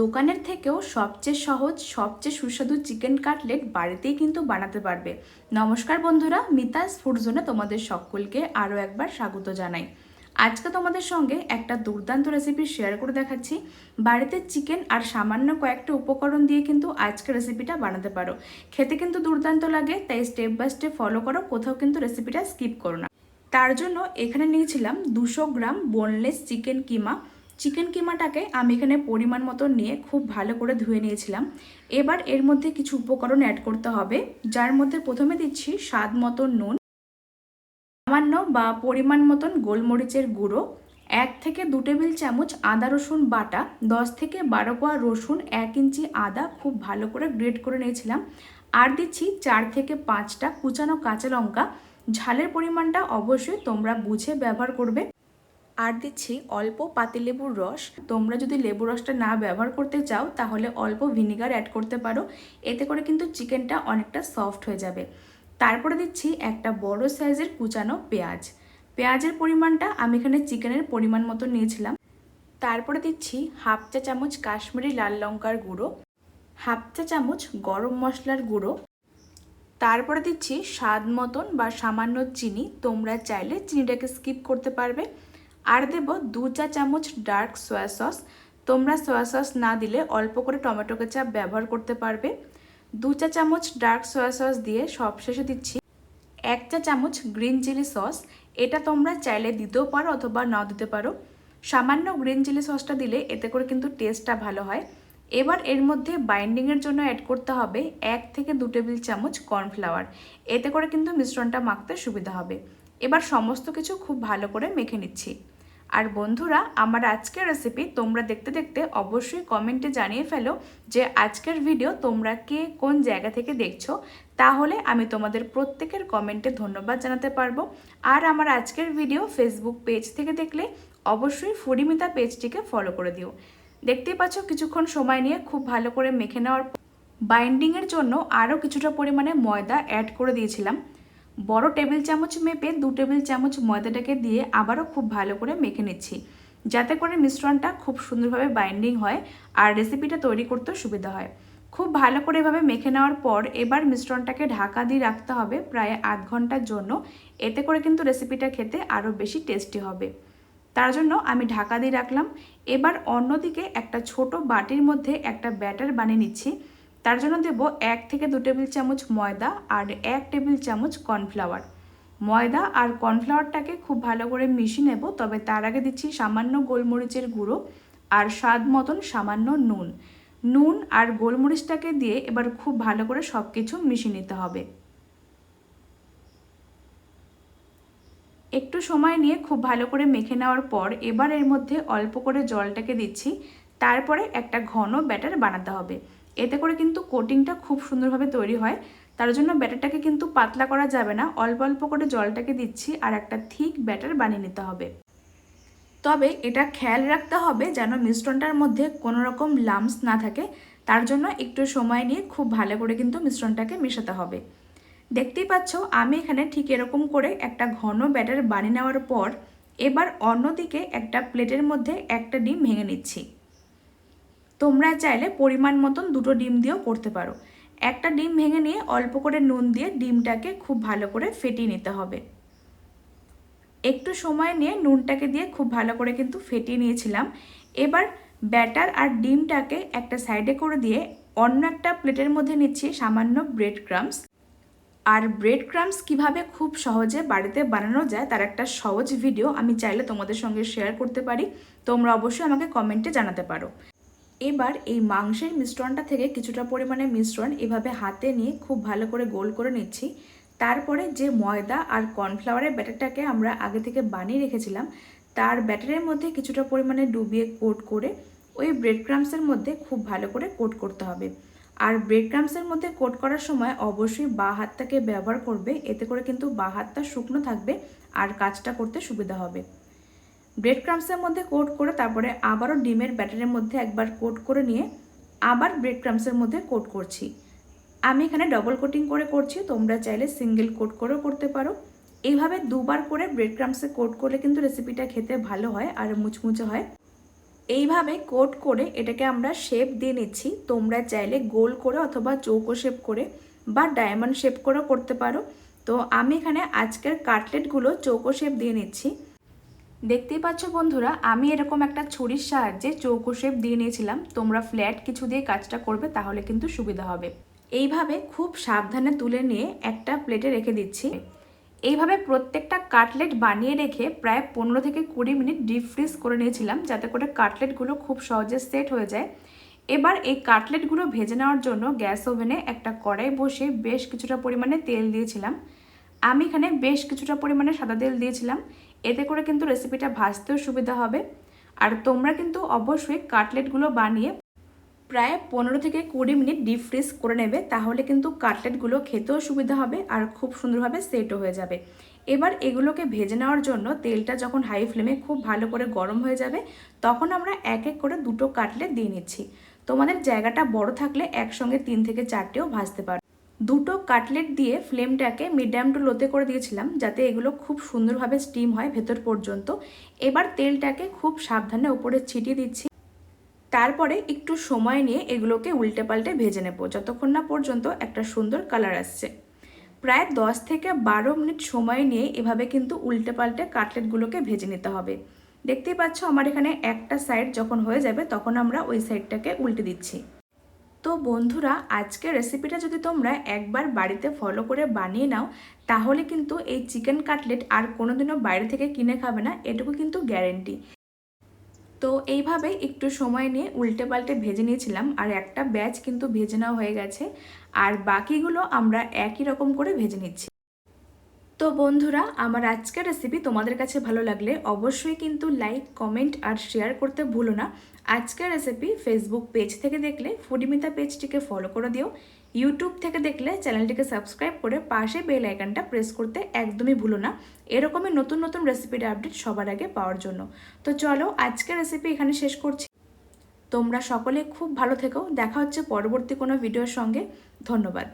দোকানের থেকেও সবচেয়ে সহজ, সবচেয়ে সুস্বাদু চিকেন কাটলেট বাড়িতেই কিন্তু বানাতে পারবে। নমস্কার বন্ধুরা, মিতাস ফুড জোনে তোমাদের সকলকে আরও একবার স্বাগত জানাই। আজকে তোমাদের সঙ্গে একটা দুর্দান্ত রেসিপি শেয়ার করে দেখাচ্ছি। বাড়িতে চিকেন আর সামান্য কয়েকটা উপকরণ দিয়ে কিন্তু আজকে রেসিপিটা বানাতে পারো। খেতে কিন্তু দুর্দান্ত লাগে, তাই স্টেপ বাই স্টেপ ফলো করো, কোথাও কিন্তু রেসিপিটা স্কিপ করো না। তার জন্য এখানে নিয়েছিলাম দুশো গ্রাম বোনলেস চিকেন কিমা। চিকেন কিমাটাকে আমি এখানে পরিমাণ মতো নিয়ে খুব ভালো করে ধুয়ে নিয়েছিলাম। এবার এর মধ্যে কিছু উপকরণ অ্যাড করতে হবে, যার মধ্যে প্রথমে দিচ্ছি স্বাদ মতো নুন, সামান্য বা পরিমাণ মতন গোলমরিচের গুঁড়ো, এক থেকে দু টেবিল চামচ আদা রসুন বাটা, দশ থেকে বারো কোয়া রসুন এক ইঞ্চি আদা খুব ভালো করে গ্রেট করে নিয়েছিলাম। আর দিচ্ছি চার থেকে পাঁচটা কুচানো কাঁচা লঙ্কা। ঝালের পরিমাণটা অবশ্যই তোমরা বুঝে ব্যবহার করবে। আর দিচ্ছি অল্প পাতিলেবুর রস। তোমরা যদি লেবু রসটা না ব্যবহার করতে চাও, তাহলে অল্প ভিনিগার অ্যাড করতে পারো। এতে করে কিন্তু চিকেনটা অনেকটা সফট হয়ে যাবে। তারপরে দিচ্ছি একটা বড় সাইজের কুচানো পেঁয়াজ। পেঁয়াজের পরিমাণটা আমি এখানে চিকেনের পরিমাণ মতো নিয়েছিলাম। তারপরে দিচ্ছি হাফ চা চামচ কাশ্মীরি লাল লঙ্কার গুঁড়ো, হাফ চা চামচ গরম মশলার গুঁড়ো। তারপরে দিচ্ছি স্বাদ মতন বা সামান্য চিনি। তোমরা চাইলে চিনিটাকে স্কিপ করতে পারবে। আর দেব দু চা চামচ ডার্ক সয়া সস। তোমরা সয়া সস না দিলে অল্প করে টমেটো কেচাপ ব্যবহার করতে পারবে। দু চা চামচ ডার্ক সয়া সস দিয়ে সবশেষে দিচ্ছি এক চা চামচ গ্রিন চিলি সস। এটা তোমরা চাইলে দিতেও পারো অথবা নাও দিতে পারো। সামান্য গ্রিন চিলি সসটা দিলে এতে করে কিন্তু টেস্টটা ভালো হয়। এবার এর মধ্যে বাইন্ডিংয়ের জন্য অ্যাড করতে হবে এক থেকে দু টেবিল চামচ কর্নফ্লাওয়ার। এতে করে কিন্তু মিশ্রণটা মাখতে সুবিধা হবে। এবার সমস্ত কিছু খুব ভালো করে মেখে নিচ্ছি। আর বন্ধুরা, আমার আজকের রেসিপি তোমরা দেখতে দেখতে অবশ্যই কমেন্টে জানিয়ে ফেলো যে আজকের ভিডিও তোমরা কে কোন জায়গা থেকে দেখছ। তাহলে আমি তোমাদের প্রত্যেকের কমেন্টে ধন্যবাদ জানাতে পারব। আর আমার আজকের ভিডিও ফেসবুক পেজ থেকে দেখলে অবশ্যই ফুডিমিতা পেজটিকে ফলো করে দিও। দেখতেই পাচ্ছ, কিছুক্ষণ সময় নিয়ে খুব ভালো করে মেখে নেওয়ার বাইন্ডিংয়ের জন্য আরও কিছুটা পরিমাণে ময়দা অ্যাড করে দিয়েছিলাম। বড় টেবিল চামচ মেপে দু টেবিল চামচ ময়দাটাকে দিয়ে আবারও খুব ভালো করে মেখে নিচ্ছি। যাতে করে মিশ্রণটা খুব সুন্দরভাবে বাইন্ডিং হয় আর রেসিপিটা তৈরি করতেও সুবিধা হয়। খুব ভালো করে এভাবে মেখে নেওয়ার পর এবার মিশ্রণটাকে ঢাকা দিয়ে রাখতে হবে প্রায় আধ ঘণ্টার জন্য। এতে করে কিন্তু রেসিপিটা খেতে আরও বেশি টেস্টি হবে। তার জন্য আমি ঢাকা দিয়ে রাখলাম। এবার অন্যদিকে একটা ছোট বাটির মধ্যে একটা ব্যাটার বানিয়ে নিচ্ছি। তার জন্য দেব এক থেকে দু টেবিল চামচ ময়দা আর এক টেবিল চামচ কর্নফ্লাওয়ার। ময়দা আর কর্নফ্লাওয়ারটাকে খুব ভালো করে মিশিয়ে নেব, তবে তার আগে দিচ্ছি সামান্য গোলমরিচের গুঁড়ো আর স্বাদ মতন সামান্য নুন। নুন আর গোলমরিচটাকে দিয়ে এবার খুব ভালো করে সব কিছু মিশিয়ে নিতে হবে। একটু সময় নিয়ে খুব ভালো করে মেখে নেওয়ার পর এবার এর মধ্যে অল্প করে জলটাকে দিচ্ছি, তারপরে একটা ঘন ব্যাটার বানাতে হবে। এতে করে কিন্তু কোটিংটা খুব সুন্দরভাবে তৈরি হয়। তার জন্য ব্যাটারটাকে কিন্তু পাতলা করা যাবে না। অল্প অল্প করে জলটাকে দিচ্ছি আর একটা থিক ব্যাটার বানিয়ে নিতে হবে। তবে এটা খেয়াল রাখতে হবে যেন মিশ্রণটার মধ্যে কোনো রকম লামস না থাকে। তার জন্য একটু সময় নিয়ে খুব ভালো করে কিন্তু মিশ্রণটাকে মেশাতে হবে। দেখতেই পাচ্ছ, আমি এখানে ঠিক এরকম করে একটা ঘন ব্যাটার বানিয়ে নেওয়ার পর এবার অন্যদিকে একটা প্লেটের মধ্যে একটা ডিম ভেঙে নিচ্ছি। তোমরা চাইলে পরিমাণ মতন দুটো ডিম দিয়েও করতে পারো। একটা ডিম ভেঙে নিয়ে অল্প করে নুন দিয়ে ডিমটাকে খুব ভালো করে ফেটিয়ে নিতে হবে। একটু সময় নিয়ে নুনটাকে দিয়ে খুব ভালো করে কিন্তু ফেটিয়ে নিয়েছিলাম। এবার ব্যাটার আর ডিমটাকে একটা সাইডে করে দিয়ে অন্য একটা প্লেটের মধ্যে নিচ্ছি সামান্য ব্রেড ক্রামস। আর ব্রেড ক্রামস কীভাবে খুব সহজে বাড়িতে বানানো যায় তার একটা সহজ ভিডিও আমি চাইলে তোমাদের সঙ্গে শেয়ার করতে পারি। তোমরা অবশ্যই আমাকে কমেন্টে জানাতে পারো। এবার এই মাংসের মিশ্রণটা থেকে কিছুটা পরিমাণে মিশ্রণ এভাবে হাতে নিয়ে খুব ভালো করে গোল করে নিচ্ছি। তারপরে যে ময়দা আর কর্নফ্লাওয়ারের ব্যাটারটাকে আমরা আগে থেকে বানিয়ে রেখেছিলাম, তার ব্যাটারের মধ্যে কিছুটা পরিমাণে ডুবিয়ে কোট করে ওই ব্রেড ক্রামসের মধ্যে খুব ভালো করে কোট করতে হবে। আর ব্রেড ক্রামসের মধ্যে কোট করার সময় অবশ্যই বা হাতটাকে ব্যবহার করবে, এতে করে কিন্তু বা হাতটা শুকনো থাকবে আর কাজটা করতে সুবিধা হবে। ব্রেড ক্রামসের মধ্যে কোট করে তারপরে আবারও ডিমের ব্যাটারের মধ্যে একবার কোট করে নিয়ে আবার ব্রেড ক্রামসের মধ্যে কোট করছি। আমি এখানে ডবল কোটিং করে করছি, তোমরা চাইলে সিঙ্গেল কোট করেও করতে পারো। এইভাবে দুবার করে ব্রেড ক্রামসে কোট করলে কিন্তু রেসিপিটা খেতে ভালো হয় আর মুচমুচে হয়। এইভাবে কোট করে এটাকে আমরা শেপ দিয়ে নিচ্ছি। তোমরা চাইলে গোল করে অথবা চৌকো শেপ করে বা ডায়মন্ড শেপ করেও করতে পারো। তো আমি এখানে আজকের কাটলেটগুলো চৌকো শেপ দিয়ে নিচ্ছি। দেখতেই পাচ্ছ বন্ধুরা, আমি এরকম একটা ছুরির সাহায্যে চৌকো শেপ দিয়ে নিয়েছিলাম। তোমরা ফ্ল্যাট কিছু দিয়ে কাজটা করবে, তাহলে কিন্তু সুবিধা হবে। এইভাবে খুব সাবধানে তুলে নিয়ে একটা প্লেটে রেখে দিচ্ছি। এইভাবে প্রত্যেকটা কাটলেট বানিয়ে রেখে প্রায় পনেরো থেকে কুড়ি মিনিট ডিপ ফ্রিজ করে নিয়েছিলাম, যাতে করে কাটলেটগুলো খুব সহজে সেট হয়ে যায়। এবার এই কাটলেটগুলো ভেজে নেওয়ার জন্য গ্যাস ওভেনে একটা কড়াই বসে বেশ কিছুটা পরিমাণে তেল দিয়েছিলাম। আমি এখানে বেশ কিছুটা পরিমাণে সাদা তেল দিয়েছিলাম। এতে করে কিন্তু রেসিপিটা ভাজতেও সুবিধা হবে। আর তোমরা কিন্তু অবশ্যই কাটলেটগুলো বানিয়ে প্রায় পনেরো থেকে কুড়ি মিনিট ডিপ ফ্রিজ করে নেবে, তাহলে কিন্তু কাটলেটগুলো খেতেও সুবিধা হবে আর খুব সুন্দরভাবে সেটও হয়ে যাবে। এবার এগুলোকে ভেজে নেওয়ার জন্য তেলটা যখন হাই ফ্লেমে খুব ভালো করে গরম হয়ে যাবে, তখন আমরা এক এক করে দুটো কাটলেট দিয়ে নিচ্ছি। তোমাদের জায়গাটা বড় থাকলে একসঙ্গে তিন থেকে চারটেও ভাজতে পারো। দুটো কাটলেট দিয়ে ফ্লেমটাকে মিডিয়াম টু লোতে করে দিয়েছিলাম যাতে এগুলো খুব সুন্দরভাবে স্টিম হয় ভেতর পর্যন্ত। এবার তেলটাকে খুব সাবধানে উপরে ছিটিয়ে দিচ্ছি। তারপরে একটু সময় নিয়ে এগুলোকে উল্টে পাল্টে ভেজে নেব যতক্ষণ না পর্যন্ত একটা সুন্দর কালার আসছে। প্রায় দশ থেকে বারো মিনিট সময় নিয়ে এভাবে কিন্তু উল্টে পাল্টে কাটলেটগুলোকে ভেজে নিতে হবে। দেখতেই পাচ্ছ আমার এখানে একটা সাইড যখন হয়ে যাবে তখন আমরা ওই সাইডটাকে উল্টে দিচ্ছি। তো বন্ধুরা, আজকের রেসিপিটা যদি তোমরা একবার বাড়িতে ফলো করে বানিয়ে নাও, তাহলে কিন্তু এই চিকেন কাটলেট আর কোনোদিনও বাইরে থেকে কিনে খাবে না, এটুকু কিন্তু গ্যারেন্টি তো এইভাবে একটু সময় নিয়ে উল্টে পাল্টে ভেজে নিয়েছিলাম, আর একটা ব্যাচ কিন্তু ভেজে নেওয়া হয়ে গেছে, আর বাকিগুলো আমরা একই রকম করে ভেজে নিচ্ছি। তো বন্ধুরা, আমার আজকের রেসিপি তোমাদের কাছে ভালো লাগলে অবশ্যই কিন্তু লাইক কমেন্ট আর শেয়ার করতে ভুলো না। আজকের রেসিপি ফেসবুক পেজ থেকে দেখলে ফুডিমিতা পেজটিকে ফলো করে দিও। ইউটিউব থেকে দেখলে চ্যানেলটিকে সাবস্ক্রাইব করে পাশে বেল আইকনটা প্রেস করতে একদমই ভুলো না। এরকমই নতুন নতুন রেসিপির আপডেট সবার আগে পাওয়ার জন্য। তো চলো, আজকের রেসিপি এখানে শেষ করছি। তোমরা সকলে খুব ভালো থেকো। দেখা হচ্ছে পরবর্তী কোনো ভিডিওর সঙ্গে। ধন্যবাদ।